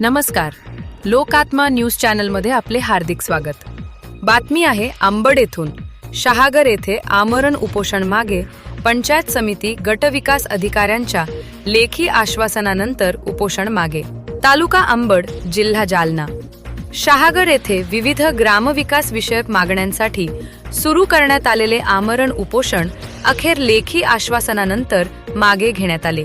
नमस्कार. लोकात्मा न्यूज चॅनलमध्ये आपले हार्दिक स्वागत. बातमी आहे आंबड येथून. शहागर येथे आमरण उपोषण मागे पंचायत समिती गटविकास अधिकाऱ्यांच्या लेखी आश्वासनानंतर उपोषण मागे. तालुका आंबड जिल्हा जालना. शहागर येथे विविध ग्रामविकास विषयक मागण्यांसाठी सुरू करण्यात आलेले आमरण उपोषण अखेर लेखी आश्वासनानंतर मागे घेण्यात आले.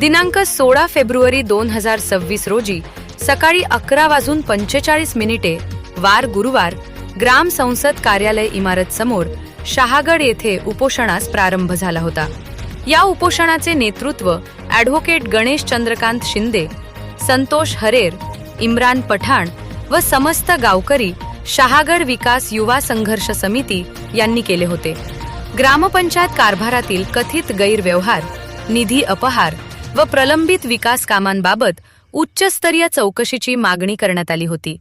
दिनांक सोळा फेब्रुवारी दोन हजार सव्वीस रोजी सकाळी अकरा वाजून पंचेचाळीस मिनिटे वार गुरुवार ग्राम संसद कार्यालय इमारत समोर शहागड येथे उपोषणास प्रारंभ झाला होता. या उपोषणाचे नेतृत्व ॲडव्होकेट गणेश चंद्रकांत शिंदे संतोष हरेर इम्रान पठाण व समस्त गावकरी शहागड विकास युवा संघर्ष समिती यांनी केले होते. ग्रामपंचायत कारभारातील कथित गैरव्यवहार निधी अपहार व प्रलंबित विकास कामांबाबत उच्चस्तरीय चौकशीची मागणी करण्यात आली होती.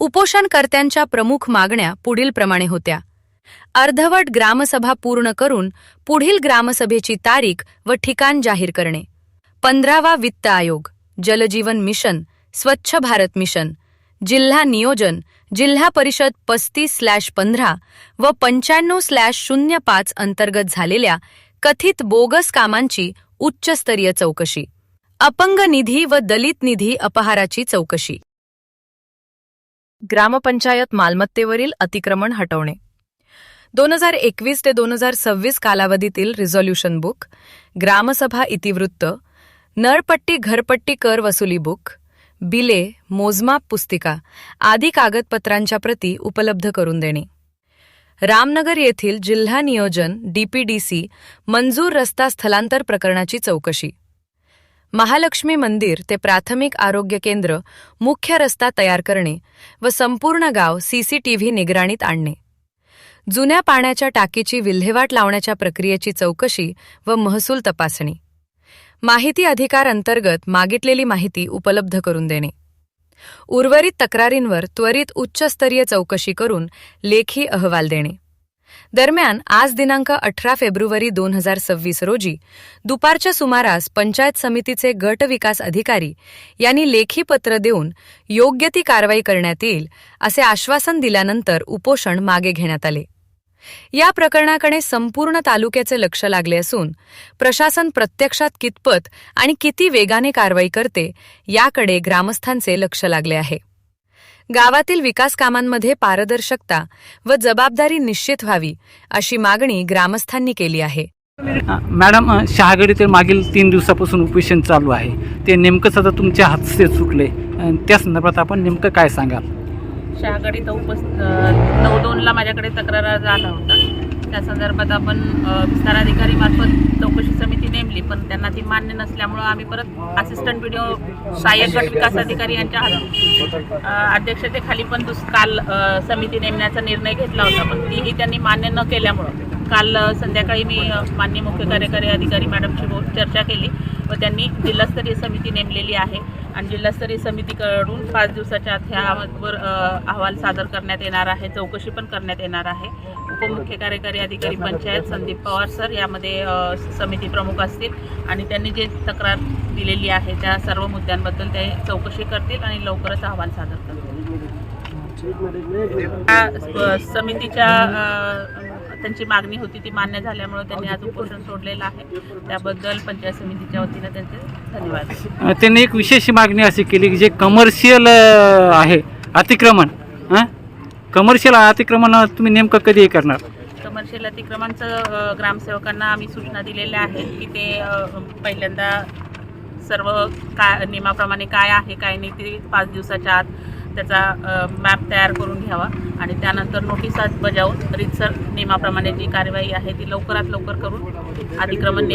उपोषणकर्त्यांच्या प्रमुख मागण्या पुढीलप्रमाणे होत्या. अर्धवट ग्रामसभा पूर्ण करून पुढील ग्रामसभेची तारीख व ठिकाण जाहीर करणे. पंधरावा वित्त आयोग जलजीवन मिशन स्वच्छ भारत मिशन जिल्हा नियोजन जिल्हा परिषद पस्तीस स्लॅश पंधरा व पंच्याण्णव स्लॅश शून्य पाच अंतर्गत झालेल्या कथित बोगस कामांची उच्चस्तरीय चौकशी. अपंग निधी व दलित निधी अपहाराची चौकशी. ग्रामपंचायत मालमत्तेवरील अतिक्रमण हटवणे. दोन हजार एकवीस ते दोन हजार सव्वीस कालावधीतील रिझॉल्युशन बुक ग्रामसभा इतिवृत्त नळपट्टी घरपट्टी कर वसुली बुक बिले मोजमाप पुस्तिका आदी कागदपत्रांच्या प्रती उपलब्ध करून देणे. रामनगर येथील जिल्हा नियोजन डीपीडीसी मंजूर रस्ता स्थलांतर प्रकरणाची चौकशी. महालक्ष्मी मंदिर ते प्राथमिक आरोग्य केंद्र मुख्य रस्ता तयार करणे व संपूर्ण गाव सीसीटीव्ही निगराणीत आणणे. जुन्या पाण्याच्या टाकीची विल्हेवाट लावण्याच्या प्रक्रियेची चौकशी व महसूल तपासणी. माहिती अधिकार अंतर्गत मागितलेली माहिती उपलब्ध करून देणे. उर्वरित तक्रारींवर त्वरित उच्चस्तरीय चौकशी करून लेखी अहवाल देणे. दरम्यान आज दिनांक अठरा फेब्रुवारी दोन हजार सव्वीस रोजी दुपारच्या सुमारास पंचायत समितीचे गट विकास अधिकारी यांनी लेखी पत्र देऊन योग्य ती कारवाई करण्यात येईल असे आश्वासन दिल्यानंतर उपोषण मागे घेण्यात आले. या प्रकरणाकडे संपूर्ण तालुक्याचे लक्ष लागले असून प्रशासन प्रत्यक्षात कितपत आणि किती वेगाने कारवाई करते याकडे ग्रामस्थांचे लक्ष लागले आहे. गावातील विकास कामांमध्ये पारदर्शकता व जबाबदारी निश्चित व्हावी अशी मागणी ग्रामस्थांनी केली आहे. मॅडम अ, शहागड येथे मागील तीन दिवसापासून उपोषण चालू आहे. ते नेमकंच आता तुमच्या हातचे चुकले. त्या संदर्भात आपण नेमकं काय सांगाल? शहागड इथं उपस् नऊ दोनला माझ्याकडे तक्रार अर्ज आला होता. त्या संदर्भात आपण अ, विस्ताराधिकारी मार्फत चौकशी समिती नेमली पण त्यांना ती मान्य नसल्यामुळं आम्ही परत असिस्टंट व्हिडिओ सहाय्यक गट विकास अधिकारी यांच्या हात अध्यक्षतेखाली पण दुस काल समिती नेमण्याचा निर्णय घेतला होता पण तीही त्यांनी मान्य न केल्यामुळं. काल संध्याकाळी मी माननीय मुख्य कार्यकारी अधिकारी मॅडमशी चर्चा केली व त्यांनी जिल्हास्तरीय समिती नेमलेली आहे. आणि जिल्हास्तरीय समितीकडून पाच दिवसाच्या आत ह्यावर अहवाल सादर करण्यात येणार आहे. चौकशी पण करण्यात येणार आहे. उपमुख्य कार्यकारी अधिकारी पंचायत संदीप पवार सर यामध्ये समिती प्रमुख असतील आणि त्यांनी जे तक्रार दिलेली आहे त्या सर्व मुद्द्यांबद्दल ते चौकशी करतील आणि लवकरच अहवाल सादर करतील. समितीच्या त्यांची मागणी होती ती मान्य झाल्यामुळे त्यांनी आज उपोषण सोडलेलं आहे. त्याबद्दल पंचायत समितीच्या वतीनं त्यांचे धन्यवाद. त्यांनी एक विशेष मागणी अशी केली की जे कमर्शियल आहे अतिक्रमण कमर्शियल अतिक्रमण तुम्ही नेमकं कधी हे करणार? कमर्शियल अतिक्रमणचं ग्रामसेवकांना आम्ही सूचना दिलेल्या आहेत की ते पहिल्यांदा सर्व काय नियमाप्रमाणे काय आहे काय नाही ते पाच दिवसाच्या आत त्याचा मॅप तयार करून घ्यावा. आणि त्यानंतर नोटिसा बजावून रितसर नियमाप्रमाणे जी कार्यवाही आहे ती लवकरात लवकर करून अतिक्रमण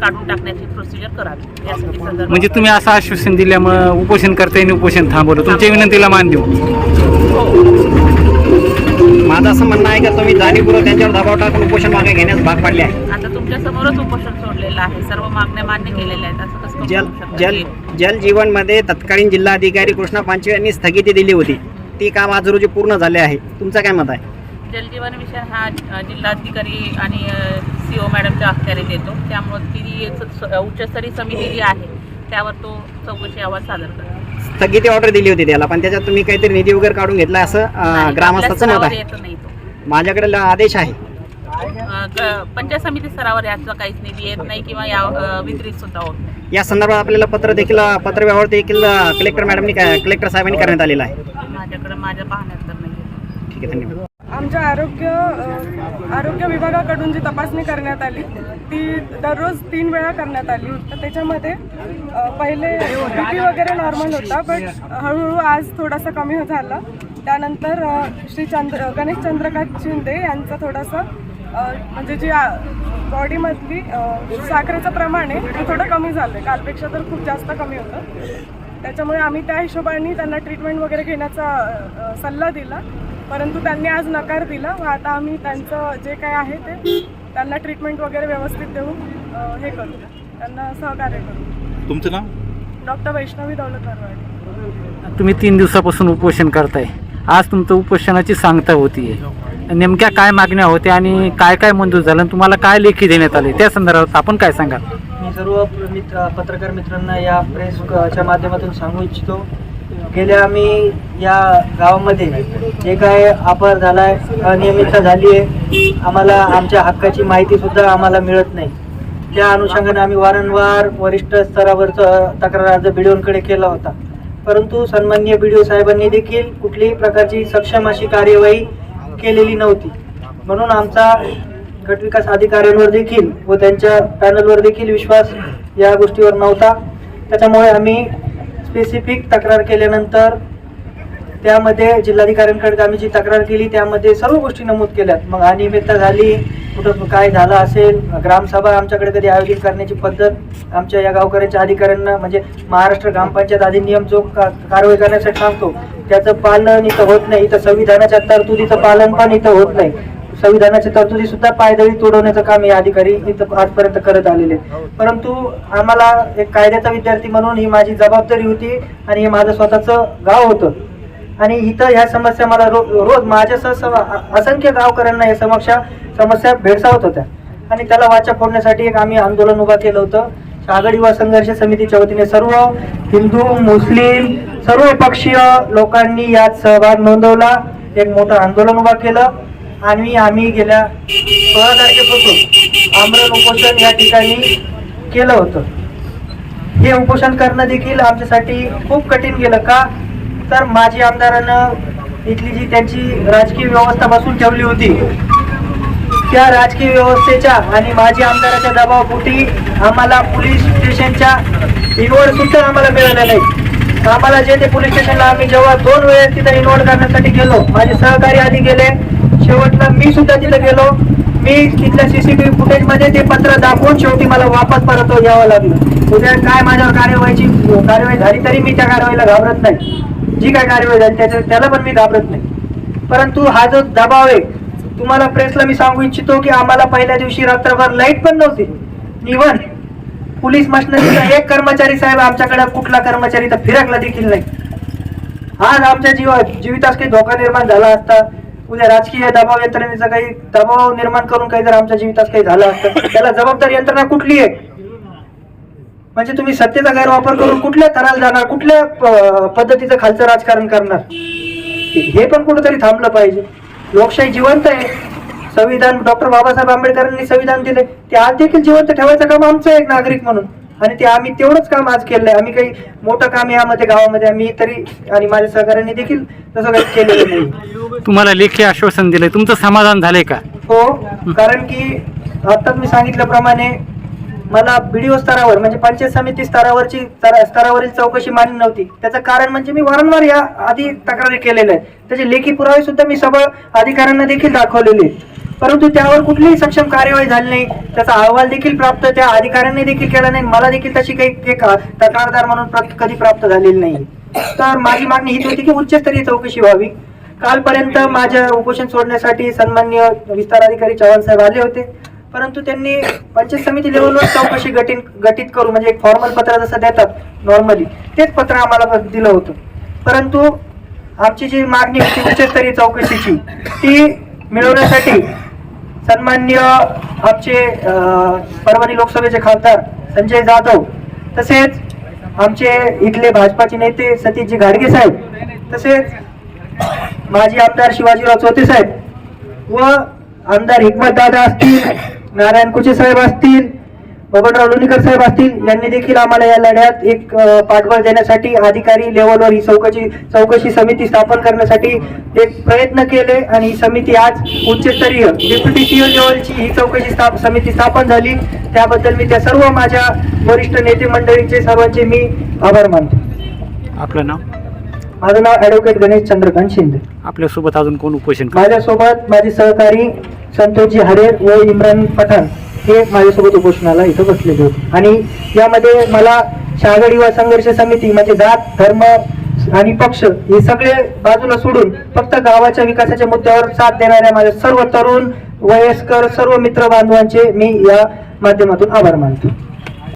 काढून टाकण्याची प्रोसिजर करावी. यासाठी म्हणजे तुम्ही असं आश्वासन दिल्यामुळं उपोषण करता उपोषण थांबवलं. तुमच्या विनंतीला मान देऊ. माझं असं म्हणणं आहे का तुम्ही जाणीवपूर्वक त्यांच्यावर दबाव टाकून उपोषण मागे घेण्यास भाग पाडले आहे. आता तुमच्या समोरच उपोषण सोडलेलं आहे. सर्व मागण्या मान्य केलेल्या आहेत. असं कसं जल? जल जल जीवनमध्ये तत्कालीन जिल्हाधिकारी कृष्णा पांचवे यांनी स्थगिती दिली होती. ती काम आज रोजी पूर्ण झाले आहे. तुमचं काय मत आहे? जलजीवन विषय हा जिल्हाधिकारी आणि सी ओ मॅडमच्या अखत्यारीत येतो. त्यामुळे ती उच्चस्तरीय समिती जी आहे त्यावर तो चौकशी अहवाल सादर करतो. स्थगिती ऑर्डर दिली होती त्याला. पण त्याच्यात तुम्ही काहीतरी निधी वगैरे काढून घेतला असं अं, ग्रामस्थाचं आपल्या मत स्तरावर आहे. येत नाही तो. माझ्याकडे ल- आदेश आहे. पंचायत समिती स्तरावर याचा काहीच निधी येत नाही किंवा या वितरित सुद्धा होत नाही. या संदर्भात आपल्याला पत्र देखील पत्र व्यवहार देखील कलेक्टर मॅडमनी कलेक्टर साहेबांनी करण्यात आलेला आहे. माझ्याकडे माझ्या पाहण्यात तर नाही ठीक आहे धन्यवाद. आमच्या आरोग्य आरोग्य विभागाकडून जी तपासणी करण्यात आली ती दररोज तीन वेळा करण्यात आली तर त्याच्यामध्ये पहिले बी वगैरे नॉर्मल होता बट हळूहळू आज थोडासा कमी झाला. त्यानंतर श्री चंद्र गणेश चंद्रकांत शिंदे यांचं थोडंसं म्हणजे जी बॉडीमधली साखरेचं प्रमाण आहे ते थोडं कमी झालं आहे कालपेक्षा तर खूप जास्त कमी होतं. त्याच्यामुळे आम्ही त्या हिशोबाने त्यांना ट्रीटमेंट वगैरे घेण्याचा सल्ला दिला. परंतु त्यांनी आज नकार दिला व आता आम्ही त्यांचं जे काय आहे ते त्यांना ट्रीटमेंट वगैरे व्यवस्थित देऊन हे करू. त्यांना सहकार्य करू. तुमचं नाव? डॉक्टर वैष्णवी दौलत तुम्ही तीन दिवसापासून उपोषण करताय. आज तुमचं उपोषणाची सांगता होतीये. नेमक्या काय मागण्या होत्या आणि काय काय मंजूर झालं आणि तुम्हाला काय लेखी देण्यात आले? त्या संदर्भात आपण काय सांगाल? मी सर्व मित्र पत्रकार मित्रांना या प्रेसच्या माध्यमातून सांगू इच्छितो. गेल्या आम्ही या गावामध्ये जे काय अपहार झाला आहे अनियमितता झाली आहे आम्हाला आमच्या हक्काची माहिती सुद्धा आम्हाला मिळत नाही. त्या अनुषंगाने आम्ही वारंवार वरिष्ठ स्तरावरचं तक्रार अर्ज बीडीओंकडे केला होता. परंतु सन्माननीय बीडीओ साहेबांनी देखील कुठल्याही प्रकारची सक्षम अशी कार्यवाही केलेली नव्हती. म्हणून आमचा गटविकास अधिकाऱ्यांवर देखील व त्यांच्या पॅनलवर देखील विश्वास या गोष्टीवर नव्हता. त्याच्यामुळे आम्ही स्पेसिफिक तक्रार केल्यानंतर त्यामध्ये जिल्हाधिकाऱ्यांकडे आम्ही जी तक्रार केली त्यामध्ये सर्व गोष्टी नमूद केल्यात. मग अनियमितता झाली कुठं काय झालं असेल ग्रामसभा आमच्याकडे कधी आयोजित करण्याची पद्धत आमच्या या गावकऱ्यांच्या अधिकाऱ्यांना म्हणजे महाराष्ट्र ग्रामपंचायत अधिनियम जो का कारवाई करण्यासाठी सांगतो त्याचं पालन इथं होत नाही. इथं संविधानाच्या तरतुदीचं पालन पण इथं होत नाही. संविधानाच्या तरतुदी सुद्धा पायदळी तोडवण्याचं काम हे अधिकारी इथं आजपर्यंत करत आलेले आहेत. परंतु आम्हाला एक कायद्याचा विद्यार्थी म्हणून ही माझी जबाबदारी होती आणि हे माझं स्वतःचं गाव होतं. आणि इथं ह्या समस्या मला रो रोज माझ्यासह असंख्य गावकऱ्यांना या समस्या समस्या भेडसावत होत्या. आणि त्याला वाचा फोडण्यासाठी एक आम्ही आंदोलन उभा केलं होतं. आघाडी व संघर्ष समितीच्या वतीने सर्व हिंदू मुस्लिम सर्व पक्षीय लोकांनी यात सहभाग नोंदवला. एक मोठं आंदोलन उभा केलं. आणि आम्ही गेल्या सोळा तारखेपासून आमरण उपोषण या ठिकाणी केलं होतं. हे उपोषण करणं देखील आमच्यासाठी खूप कठीण गेलं का? तर माजी आमदारानं इथली जी त्यांची राजकीय व्यवस्था बसून ठेवली होती त्या राजकीय व्यवस्थेच्या आणि माजी आमदाराच्या दबावापोटी आम्हाला पोलीस स्टेशनच्या इनवड सुद्धा आम्हाला मिळालं नाही आम्हाला जे ते पोलीस स्टेशनला आम्ही जेव्हा दोन वेळेस तिथं इनवड करण्यासाठी गेलो माझे सहकारी आधी गेले शेवटला मी सुद्धा तिथं गेलो. मी तिथल्या सीसीटीव्ही फुटेजमध्ये ते पत्र दाखवून शेवटी मला वापस परत यावं लागलं. उद्या काय माझ्यावर कार्यवाहीची कार्यवाही झाली तरी मी त्या कारवाईला घाबरत नाही. जी काय कार्यवाही झाली त्याच्या त्याला पण मी घाबरत नाही. परंतु हा जो दबाव आहे तुम्हाला प्रेसला मी सांगू इच्छितो की आम्हाला पहिल्या दिवशी रात्रभर लाइट पण नव्हती. इव्हन पोलीस मशनरीचा एक कर्मचारी साहेब आमच्याकडे कुठला कर्मचारी तर फिरकला देखील नाही. आज आमच्या जीवा जीवितास काही धोका निर्माण झाला असता. उद्या राजकीय दबाव यंत्रणेचा काही दबाव निर्माण करून काही जर आमच्या जीवितात काही झालं असतं त्याला जबाबदार यंत्रणा कुठली आहे? म्हणजे तुम्ही सत्तेचा गैरवापर करून कुठल्या थराला जाणार कुठल्या पद्धतीचं खालचं राजकारण करणार? हे पण कुठंतरी थांबलं पाहिजे. लोकशाही जिवंत आहे. संविधान डॉक्टर बाबासाहेब आंबेडकरांनी संविधान दिले ते आज देखील जिवंत ठेवायचं काम आमचं एक नागरिक म्हणून. आणि ते आम्ही तेवढंच काम आज केलं आहे आम्ही काही मोठं काम यामध्ये गावामध्ये आम्ही तरी आणि माझ्या सहकार्याने देखील तसं काही केलेलं नाही. तुम्हाला लेखी आश्वासन दिलंय. तुमचं समाधान झालंय का? हो कारण की आत्ताच मी सांगितल्याप्रमाणे मला बीडीओ स्तरावर म्हणजे पंचायत समिती स्तरावरची स्तरा- स्तरावरील चौकशी मान्य नव्हती. त्याचं कारण म्हणजे मी वारंवार या आधी तक्रारी केलेल्या आहेत. त्याचे लेखी पुरावे सुद्धा मी सगळं अधिकाऱ्यांना देखील दाखवलेले आहेत. परंतु त्यावर कुठलीही सक्षम कार्यवाही झाली नाही. त्याचा अहवाल देखील प्राप्त त्या अधिकाऱ्यांनी देखील केला नाही. मला देखील तशी काही तक्रारदार म्हणून प्राप्त- कधी प्राप्त झालेली नाही. तर माझी मागणी हीच होती की उच्चस्तरीय चौकशी व्हावी. कालपर्यंत माझ्या उपोषण सोडण्यासाठी सन्मान्य विस्तार अधिकारी चव्हाण साहेब आले होते. परंतु त्यांनी पंचायत समिती लेवलवर चौकशी गटीन गठीत करू म्हणजे एक फॉर्मल पत्र जसं देतात नॉर्मली तेच पत्र आम्हाला दिलं होतं. परंतु आमची जी मागणी होती उच्चस्तरीय चौकशीची ती मिळवण्यासाठी सन्मान्य आमचे अं, परभणी लोकसभेचे खासदार संजय जाधव तसेच आमचे इथले भाजपाचे नेते सतीशजी घाडगे साहेब तसेच माजी आमदार शिवाजीराव चौथे साहेब व आमदार हिकमत दादा असतील नारायण कुचे साहेब असतील बबनराव लोणीकर साहेब असतील यांनी देखील आम्हाला या लढ्यात एक पाठबळ देण्यासाठी अधिकारी लेवलवर ही चौकशी चौकशी समिती स्थापन करण्यासाठी एक प्रयत्न केले आणि ही समिती आज उच्चस्तरीय डेप्युटी सीओ लेवलची ही चौकशी स्थाप समिती स्थापन झाली. त्याबद्दल मी त्या सर्व माझ्या वरिष्ठ नेते मंडळींचे सर्वांचे मी आभार मानतो. आपलं नाव? माझं नाव ॲडव्होकेट गणेश चंद्रकांत शिंदे. आपल्यासोबत अजून कोण उपोषण? माझ्यासोबत माझे सहकारी संतोषजी हरेर व इम्रान पठाण. हे माझ्यासोबत उपोषणाला इथं बसलेले होते. आणि यामध्ये मला शहागड युवा संघर्ष समिती म्हणजे जात धर्म आणि पक्ष हे सगळे बाजूला सोडून फक्त गावाच्या विकासाच्या मुद्द्यावर साथ देणाऱ्या माझ्या सर्व तरुण वयस्कर सर्व मित्र बांधवांचे मी या माध्यमातून आभार मानतो.